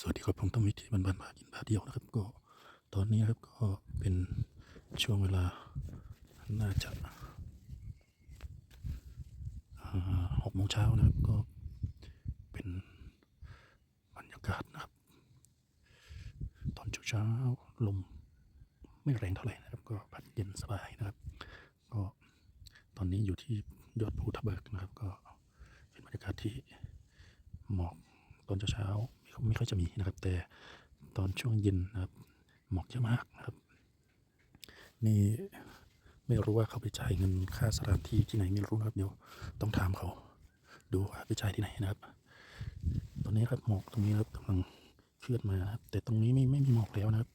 สวัสดีครับผมต้องวิธีบันบันพากินพาเที่ยวนะครับ ก็ตอนนี้นะครับก็เป็นช่วงเวลาน่าจะหกโมงเช้านะครับก็เป็นบรรยากาศนะครับ ตอนเช้าลมไม่แรงเท่าไหร่นะครับ ก็พัดเย็นสบายนะครับ ก็ตอนนี้อยู่ที่ยอดภูทับเบิกนะครับ ก็เป็นบรรยากาศที่หมอกตอนเช้า ไม่ค่อยจะมีนะครับ แต่ตอนช่วงเย็นนะครับ หมอกเยอะมากนะครับ นี่ไม่รู้ว่าเขาไปจ่ายเงินค่าสถานที่ที่ไหนไม่รู้นะครับเดี๋ยวต้องถามเขา ดูว่าไปจ่ายที่ไหนนะครับ ตอนนี้ครับหมอกตรงนี้ครับกำลังเคลื่อนมาครับ แต่ตรงนี้ไม่ไม่มีหมอกแล้วนะครับ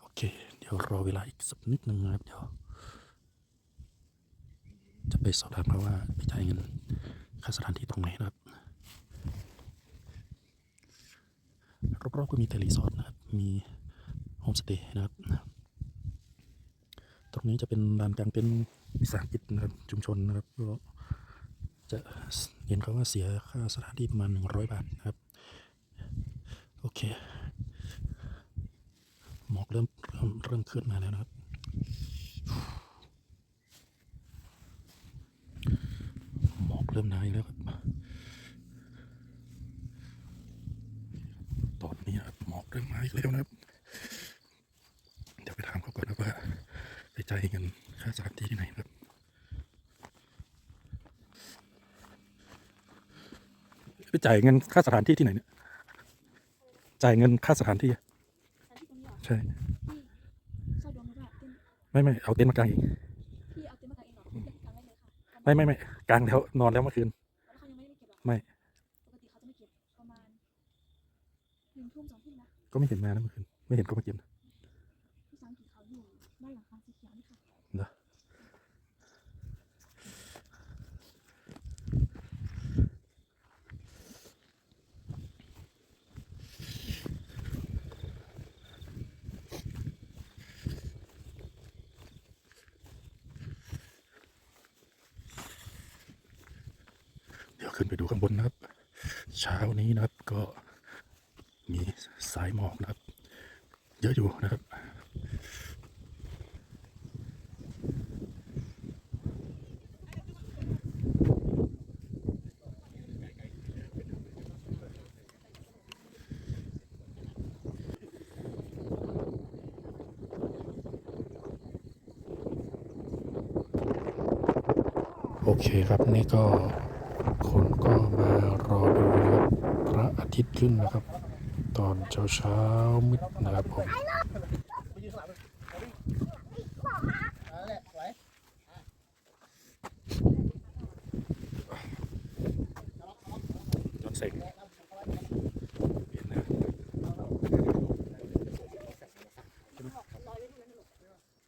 โอเค เดี๋ยวรอเวลาอีกสักนิดหนึ่งนะครับเดี๋ยว จะไปสอบถามเขาว่าไปจ่ายเงินค่าสถานที่ตรงไหนนะครับรอบๆก็มีแต่รีสอร์ทนะครับ มีโฮมสเตย์นะครับ ตรงนี้จะเป็นลานกลางเป็นวิสาหกิจนะครับชุมชนนะครับก็จะเห็นเขาว่าเสียค่าสถานที่ประมาณหนึ่งร้อยบาทนะครับ โอเค หมอกเริ่มเริ่มเริ่มเคลื่อนมาแล้วนะครับ หมอก เริ่มหนาอีกแล้วครับ ตอนนี้นะครับหมอกเริ่มมาอีกแล้วนะครับ เดี๋ยวไปถามเขาก่อนนะว่าไปจ่ายเงินค่าสถานที่ที่ไหนนะครับไปจ่ายเงินค่าสถานที่ที่ไหนเนี่ย จ่ายเงินค่าสถานที่อะสถานที่ตรงนี้เหรอใช่พี่เช่าดวงหรือเปล่าเต้นไม่ไม่เอาเต็นท์มากางเอง ไม่ไม่ไม่กางแล้วนอนแล้วเมื่อคืนแล้วเขายังไม่ได้เก็บหรอไม่ปกติเขาจะไม่เก็บประมาณหนึ่งทุ่มสองทุ่มนะก็ไม่เห็นมานะเมื่อคืนไม่เห็นก็มากิน พี่สังเกตเขาอยู่ด้านหลังฟางสีเขียวนี่ค่ะ เหรอ เดี๋ยว ขึ้นไปดูข้างบนนะครับ เช้านี้นะครับก็มีสายหมอกนะครับ เยอะอยู่นะครับโอเคครับนี่ก็คนก็มารอดูนะครับพระอาทิตย์ ขึ้นนะครับ ตอนเช้าเช้าๆมืดนะครับผมย้อนแสงเห็นนะ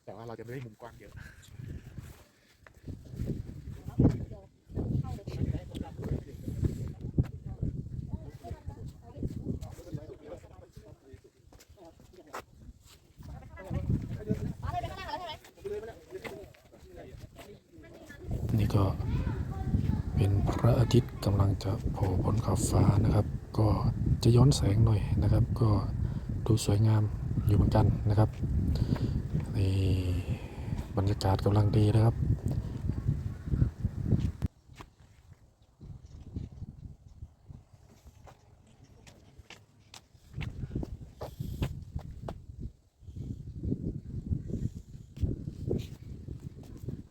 แต่ว่าเราจะไม่ได้มุมกว้างเยอะ นี่ก็เป็นพระอาทิตย์กำลัง จะโผล่บนขอบฟ้านะครับ ก็จะย้อนแสงหน่อยนะครับ ก็ดูสวยงามอยู่เหมือนกันนะครับนี่บรรยากาศกำลังดีนะครับ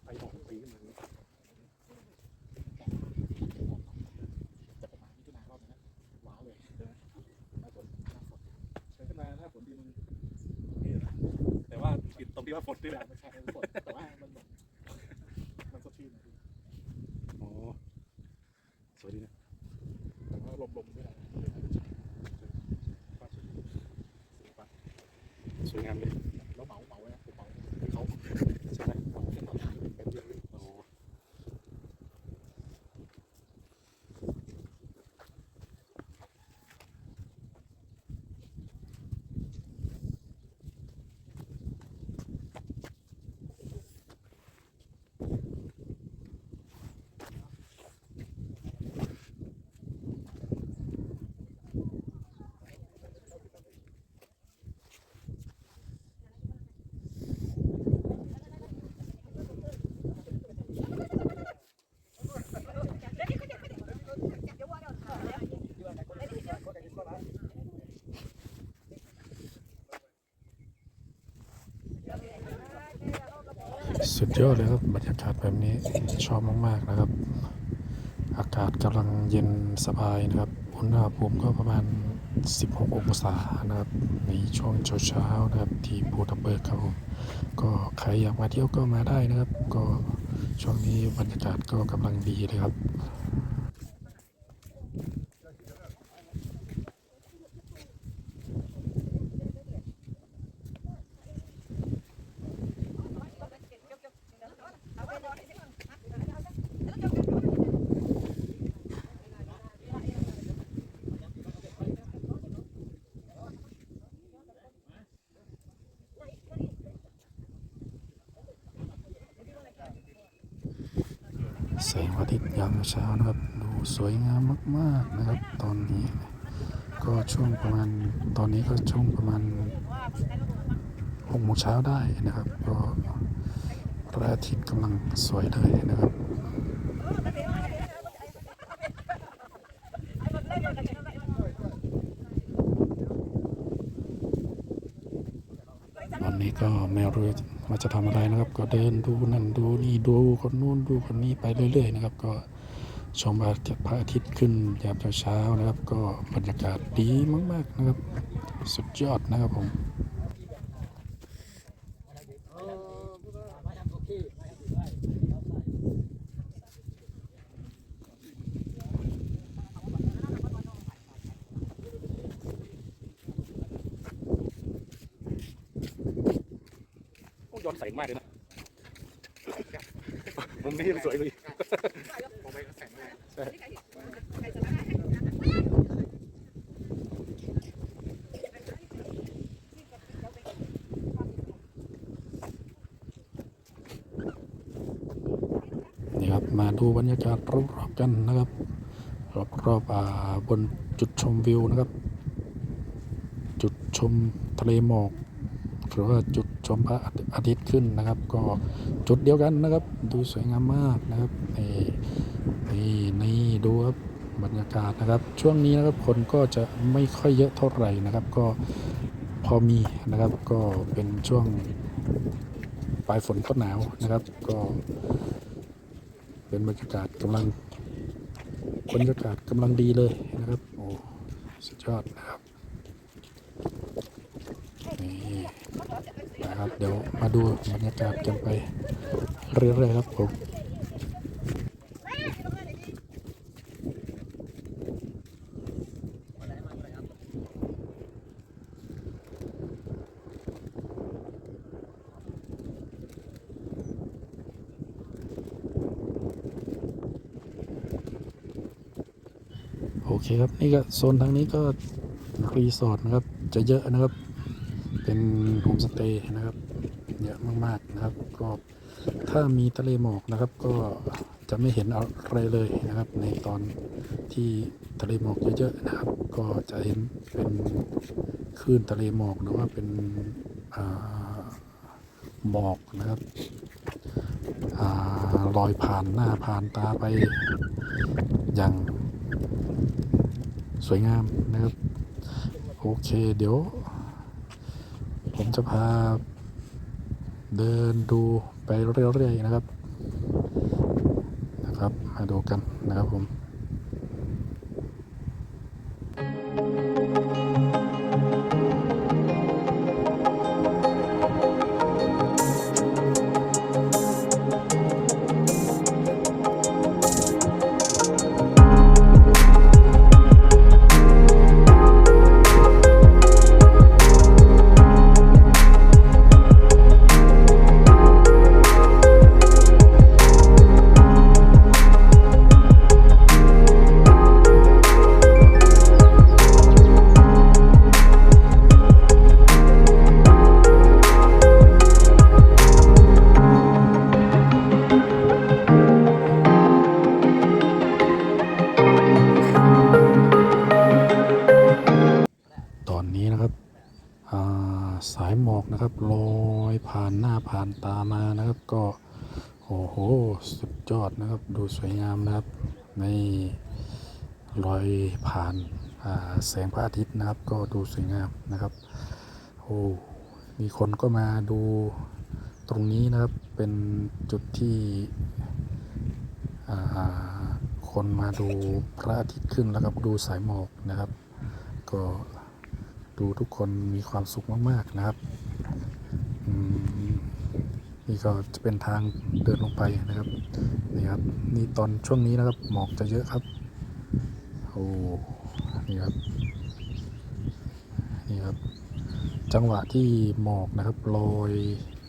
ไปหอกปีขึ้นมานี้แต่ประมาณมิถุนารอบนี้ว้าวเลยใช่ไหมหน้าฝนหน้าฝนใช้ขึ้นมาหน้าฝนดีมันนี่แหละ แต่ว่าผิดตรง ที่ว่าฝนดีแหละไม่ใช่ฝนแต่ว่ามันแบบมันสดชื่นนะพี่อ๋อสวยดีนะแต่ว่าลมลมด้วยนะสวยงามเลย แล้วเหมาเหมานะผมเหมาให้เขา ใช่ไหม เหมาให้เขาเป็นเดือนเลย อ๋อ สุดยอดเลยครับบรรยากาศแบบนี้ชอบมาก ๆ นะครับ อากาศกำลังเย็นสบายนะครับอุณหภูมิก็ประมาณ 16 องศานะครับ ในช่วงเช้าๆนะครับ ที่ภูทับเบิกครับผมก็ใครอยากมาเที่ยวก็มาได้นะครับ ก็ช่วงนี้บรรยากาศก็กำลังดีเลยครับ แสงอาทิตย์ยามเช้านะครับ ดูสวยงามมากๆนะครับ ตอนนี้ ก็ช่วงประมาณตอนนี้ก็ช่วงประมาณหกโมงเช้าได้นะครับ ก็พระอาทิตย์กำลังสวยเลยนะครับวันนี้ก็ไม่รู้ ว่าจะทำอะไรนะครับ ก็เดินดูนั่นดูนี่ดูคนนู้นดูคนนี้ไปเรื่อย ๆ นะครับ ก็ชมพระอาทิตย์ขึ้นยามเช้าๆนะครับ ก็บรรยากาศดีมาก ๆนะครับ สุดยอดนะครับผม ย้อนแสงมากเลยนะมุมนี้สวยเลยมไปก็แสงเลยนี่ครับ มาดูบรรยากาศรอบๆกันนะครับ รอบๆอ่าบนจุดชมวิวนะครับ จุดชมทะเลหมอกหรือว่าจุด มพระอาทิตย์ขึ้นนะครับ ก็จุดเดียวกันนะครับ ดูสวยงามมากนะครับนี่นี่นี่ดูครับบรรยากาศนะครับ ช่วงนี้นะครับคนก็จะไม่ค่อยเยอะเท่าไหร่นะครับ ก็พอมีนะครับก็เป็นช่วงปลายฝนต้นหนาวนะครับ ก็ เป็นบรรยากาศกำลังบรรยากาศกำลังดีเลยนะครับโอ้สุดยอดนะครับนี่ นะครับ เดี๋ยวมาดูบรรยากาศกันไปเรื่อยๆครับผมโอเคครับ นี่ก็โซนทางนี้ก็รีสอร์ทนะครับ จะเยอะนะครับ เป็นโฮมสเตย์นะครับเยอะมากๆนะครับ ก็ถ้ามีทะเลหมอกนะครับ ก็จะไม่เห็นอะไรเลยนะครับ ในตอนที่ทะเลหมอกเยอะๆนะครับ ก็จะเห็นเป็นคลื่นทะเลหมอกหรือว่าเป็นหมอกนะครับอลอยผ่านหน้าผ่านตาไปอย่างสวยงามนะครับ โอเคเดี๋ยว ผมจะพาเดินดูไปเรื่อยๆนะครับ นะครับ มาดูกันนะครับผม นะครับลอยผ่านหน้าผ่านตามานะครับ ก็โอ้โหสุดยอดนะครับ ดูสวยงามนะครับในลอยผ่านาแสงพระอาทิตย์นะครับ ก็ดูสวยงามนะครับโอ้มีคนก็มาดูตรงนี้นะครับเป็นจุดที่คนมาดูพระอาทิตย์ขึ้นแล้วก็ดูสายหมอกนะครับ ก็ดูทุกคนมีความสุขมาก ๆ นะครับ นี่ก็จะเป็นทางเดินลงไปนะครับนี่ครับนี่ตอนช่วงนี้นะครับหมอกจะเยอะครับโอ้นี่ครับนี่ครับ จังหวะที่หมอกนะครับลอย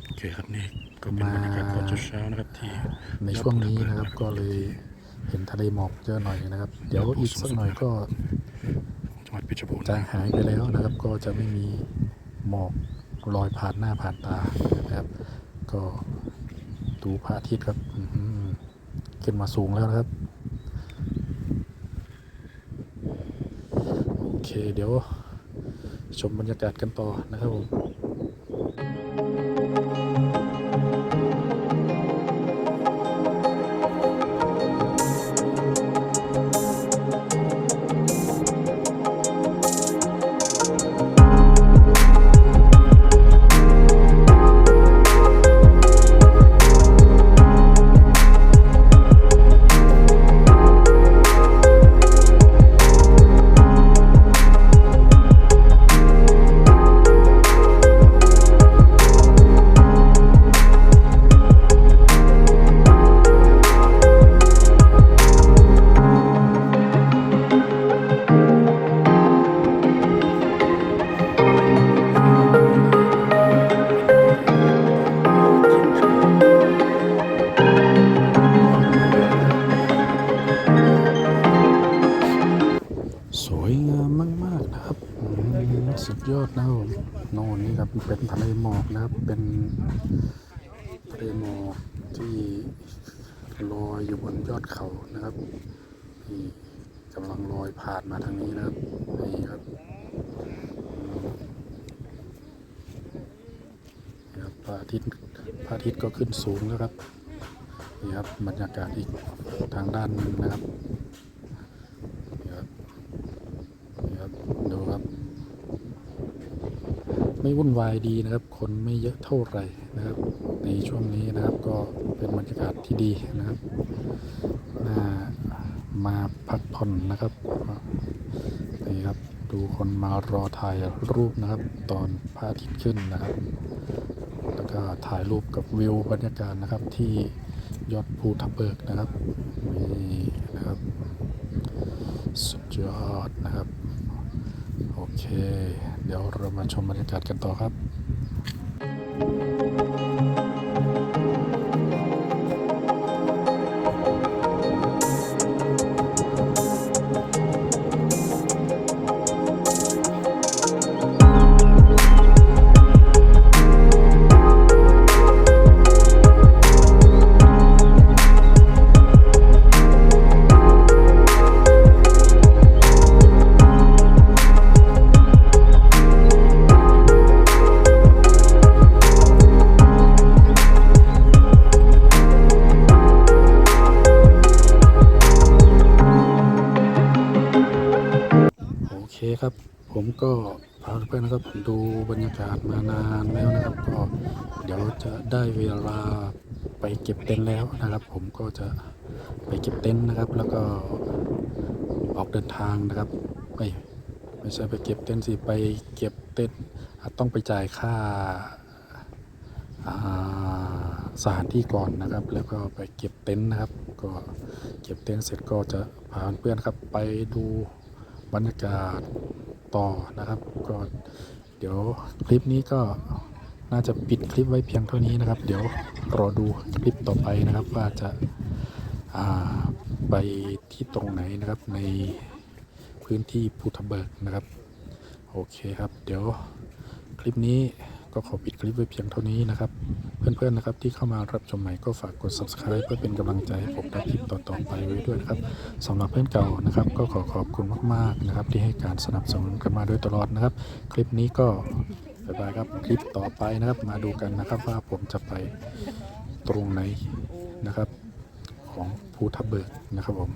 โอเคครับนี่ก็เป็นบรรยากาศตอนเช้าๆนะครับที่ในช่วงนี้นะครับก็เลยเห็นทะเลหมอกเยอะหน่อยนะครับ เดี๋ยวอีกสักหน่อยก็จังหวัดเพชรบูรณ์จะหายไปแล้วนะครับ ก็จะไม่มีหมอกลอยผ่านหน้าผ่านตานะครับ ก็ดูพระอาทิตย์ครับขึ้นมาสูงแล้วนะครับ โอเคเดี๋ยวชมบรรยากาศกันต่อนะครับผม เป็นทะเลหมอกนะครับ เป็นทะเลหมอกที่ลอยอยู่บนยอดเขานะครับนี่กำลังลอยผ่านมาทางนี้นะครับนี่ครับนี่ครับพระอาทิตย์พระอาทิตย์ก็ขึ้นสูงแล้วครับนี่ครับบรรยากาศอีกทางด้านนึงนะครับนี่ครับ นี่ครับดูครับ ไม่วุ่นวายดีนะครับ คนไม่เยอะเท่าไหร่นะครับ ในช่วงนี้นะครับก็เป็นบรรยากาศที่ดีนะครับน่ามาพักผ่อนนะครับนี่ครับดูคนมารอถ่ายรูปนะครับ ตอนพระอาทิตย์ขึ้นนะครับ แล้วก็ถ่ายรูปกับวิวบรรยากาศนะครับที่ยอดภูทับเบิกนะครับนี่นะครับ สุดยอดนะครับ โอเค เดี๋ยวเรามาชมบรรยากาศกันต่อครับ นะครับดูบรรยากาศมานานแล้วนะครับ ก็เดี๋ยวจะได้เวลาไปเก็บเต็นท์แล้วนะครับ ผมก็จะไปเก็บเต็นท์นะครับ แล้วก็ออกเดินทางนะครับไม่ไม่ใช่ไปเก็บเต็นท์สิไปเก็บเต็นท์ต้องไปจ่ายค่าสถานที่ก่อนนะครับ แล้วก็ไปเก็บเต็นท์นะครับ ก็เก็บเต็นท์เสร็จก็จะพาเพื่อนครับไปดูบรรยากาศ ต่อนะครับ ก็เดี๋ยวคลิปนี้ก็น่าจะปิดคลิปไว้เพียงเท่านี้นะครับ เดี๋ยวรอดูคลิปต่อไปนะครับ ว่าจะาไปที่ตรงไหนนะครับในพื้นที่ภูทะเบิกนะครับ โอเคครับ เดี๋ยวคลิปนี้ ก็ขอปิดคลิปไว้เพียงเท่านี้นะครับ เพื่อนๆนะครับที่เข้ามารับชมใหม่ก็ฝากกด subscribe เพื่อเป็นกำลังใจให้ผมในคลิปต่อๆไปไว้ด้วยนะครับสำหรับเพื่อนเก่านะครับ ก็ขอขอบคุณมากๆนะครับ ที่ให้การสนับสนุนกันมาโดยตลอดนะครับ คลิปนี้ก็บายบายครับคลิปต่อไปนะครับ มาดูกันนะครับว่าผมจะไปตรงไหนนะครับ ของภูทับเบิกนะครับผม